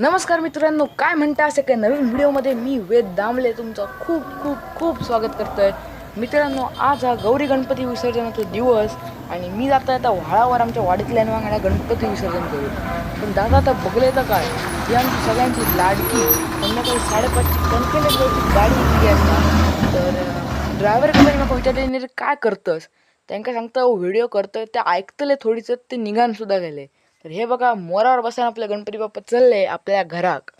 नमस्कार मित्रांनो काय म्हणता असे काय नवीन व्हिडिओमध्ये मी वेद दामले तुमचं खूप खूप खूप स्वागत करतोय. मित्रांनो आज हा गौरी गणपती विसर्जनाचा दिवस आणि मी जाता येता व्हाळावर आमच्या वाडीतल्या वांगड्या गणपती विसर्जन करू. पण दादा आता बघले तर काय? ही आमची सगळ्यांची लाडकी संध्याकाळी साडेपाचची कणकणी गौरीची गाडी आहे असता तर ड्रायव्हरकडे म्हाका विचारले नाही रे काय करतंस? त्यांका सांगता व्हिडिओ करतोय ते ऐकतले थोडीच ते निघान सुद्धा गेले. तर हे बघा मोरावर बसून आपल्या गणपती बाप्पा चालले आपल्या घराक.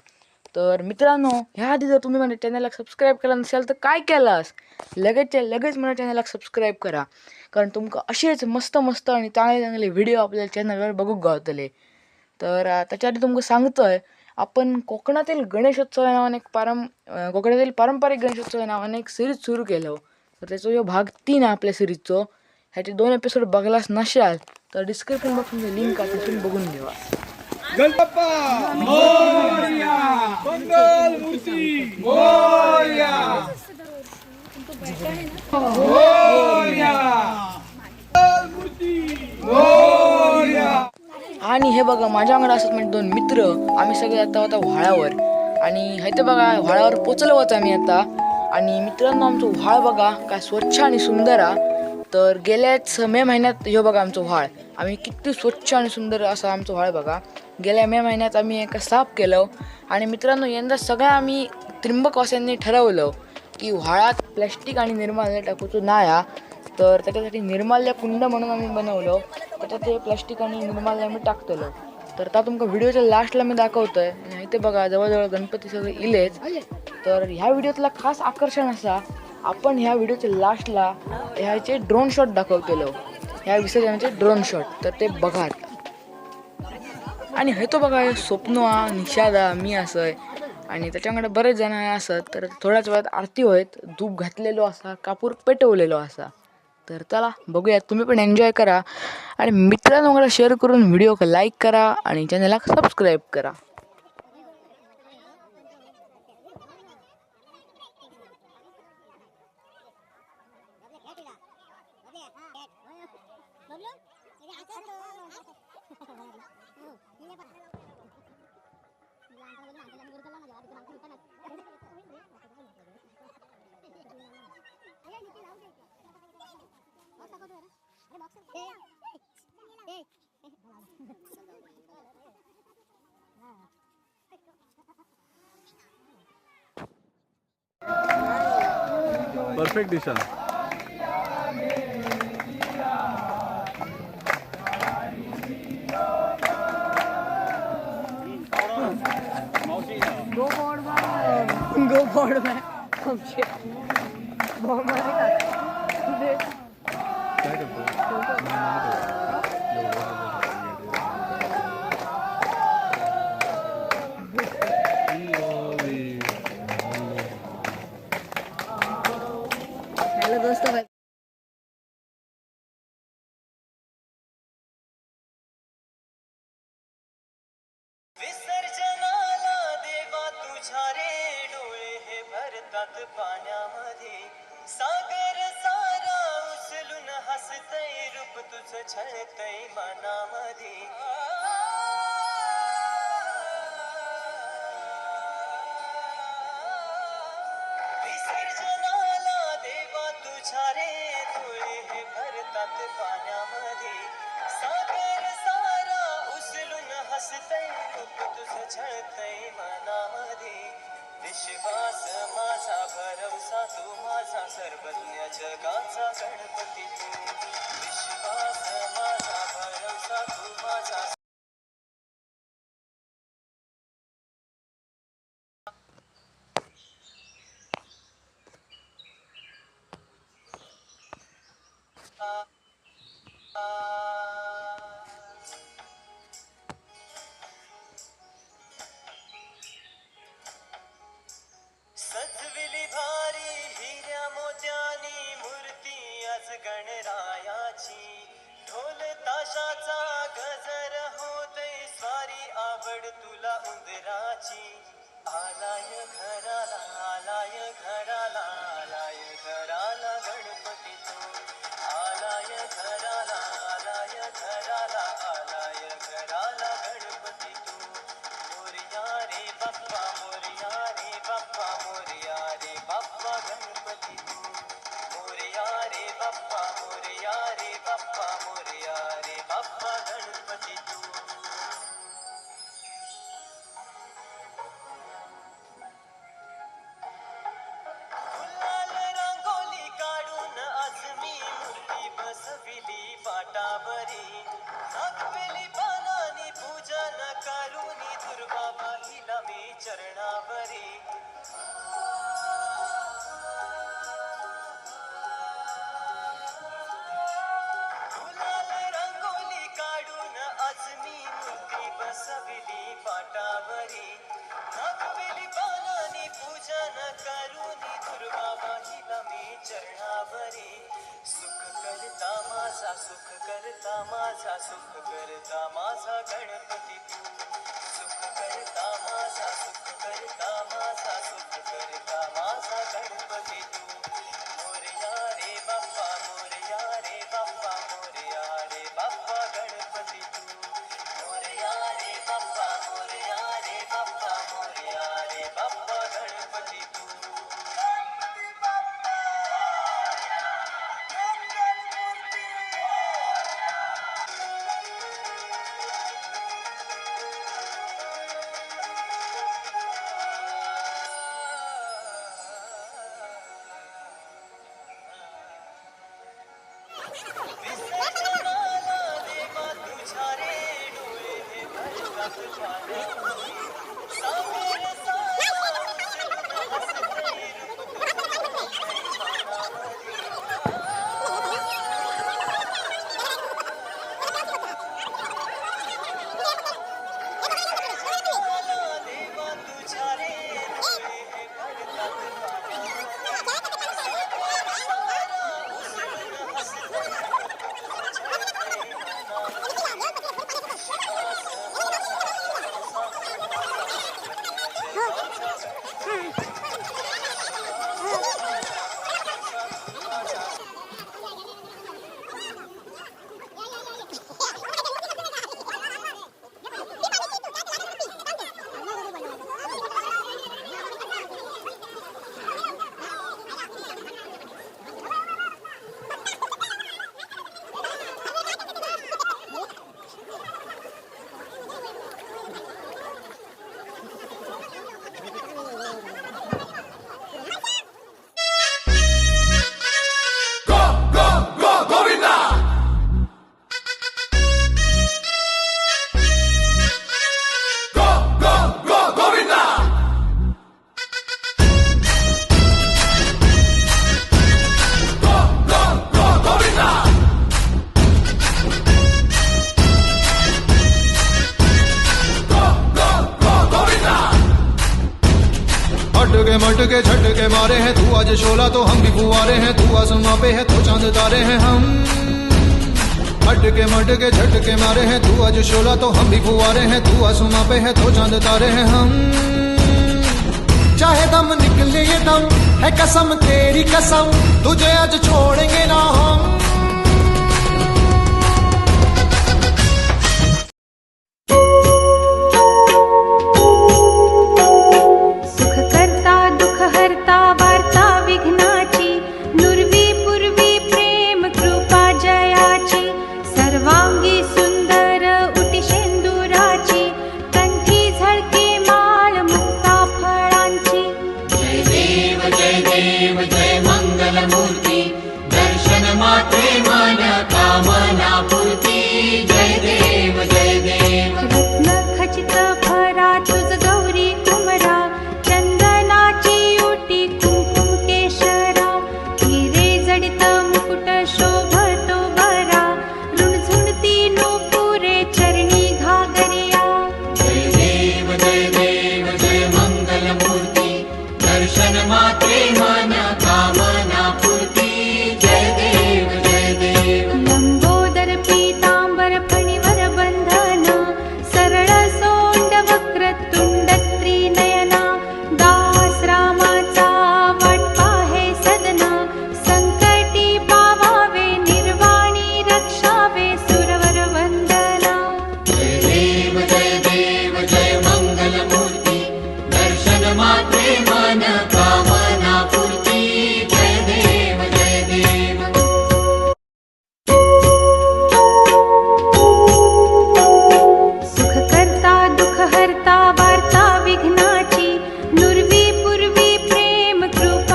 तर मित्रांनो ह्या आधी जर तुम्ही माझ्या चॅनलला सबस्क्राईब केला नसेल तर काय केलास? लगेचच्या लगेच माझ्या चॅनलला सबस्क्राईब करा. कारण तुमका असेच मस्त मस्त आणि चांगले चांगले व्हिडिओ आपल्या चॅनलवर बघूक गावतले. तर त्याच्या आधी तुमका सांगतोय आपण कोकणातील गणेशोत्सव या नावाने एक पारं कोकणातील पारंपरिक गणेशोत्सव या नावाने एक सिरीज सुरू केलं. तर त्याचा जो भाग तीन आहे आपल्या सिरीजचो ह्याचे दोन एपिसोड बघलाच नशाल तर डिस्क्रिप्शन बॉक्समध्ये लिंक आहे तिथून बघून घेवा. गणपप्पा! मोरया! मंगल मूर्ती! मोरया! मोरया! मंगल मूर्ती! मोरया! आणि हे बघा माझ्याकडे असत म्हणजे दोन मित्र. आम्ही सगळे आता होता व्हाळावर. आणि हे ते बघा व्हाळावर पोचलो होतो आम्ही आता. आणि मित्रांनो आमचं व्हाळ बघा काय स्वच्छ आणि सुंदर हा. तर गेल्याच मे महिन्यात हे बघा आमचं व्हाळ. आम्ही किती स्वच्छ आणि सुंदर असं आमचं व्हाळ बघा. गेल्या मे महिन्यात आम्ही एका साफ केलं आणि मित्रांनो यंदा सगळ्या आम्ही त्रिंबकवास्यांनी ठरवलं की व्हाळात प्लॅस्टिक आणि निर्माल्य टाकूचं ना हा. तर त्याच्यासाठी निर्माल्य कुंड म्हणून आम्ही बनवलं. त्याच्यात ते प्लॅस्टिक आणि निर्माल्य आम्ही टाकतलो. तर आता तुमका व्हिडिओच्या लास्टला मी दाखवतोय. आणि इथे बघा जवळजवळ गणपती सगळे इलेच. तर ह्या व्हिडिओतला खास आकर्षण असा आपण ह्या व्हिडिओच्या लास्टला ह्याचे ड्रोन शॉट दाखवतेलो. ह्या विसर्जनाचे ड्रोन शॉट तर ते बघा आणि हे तो बघा हे स्वप्न हा निषाद मी असय आणि त्याच्याकडे बरेच जण असत तर थोड्याच वेळात आरती होत धूप घातलेलो असा कापूर पेटवलेलो असा. तर चला बघूया तुम्ही पण एन्जॉय करा. आणि मित्रांनो शेअर करून व्हिडिओ लाईक करा आणि चॅनलला सबस्क्राईब करा. परफेक्ट दिशा गो फॉर्ड आमचे काय करतो भरतात पाण्यामध्ये सागर सारा उचलून हसतय रूप तुझं छळतय मनामध्ये विसर्जनाला देवा तुझ्या रे डोळे हे भरतात पाण्यामध्ये सागर सारा उचलून हसतय रूप तुझं छळतय मनामध्ये विश्वास माझा भरवसा तू माझा सर्वज्ञ जगाचा गणपती. तू विश्वास माझा भरवसा तू माझा करुणी दुर्बाबा हिला मी चरणावरे. सुख करता माझा सुख करता माझा सुख करता माझा गणपती. तू सुख करता माझा सुख करता माझा सुख मारे हैं, तू आज शोला तो हम भी फुवारे हैं, तू आसमां पे है तो चाँद तारे हैं हम। हटके मटके झटके मारे हैं, तू आज शोला तो हम भी फुवारे हैं, तू आसमां पे है तो चाँद तारे हैं हम। चाहे दम निकले ये दम, है कसम तेरी कसम, तुझे आज छोड़ेंगे ना हम।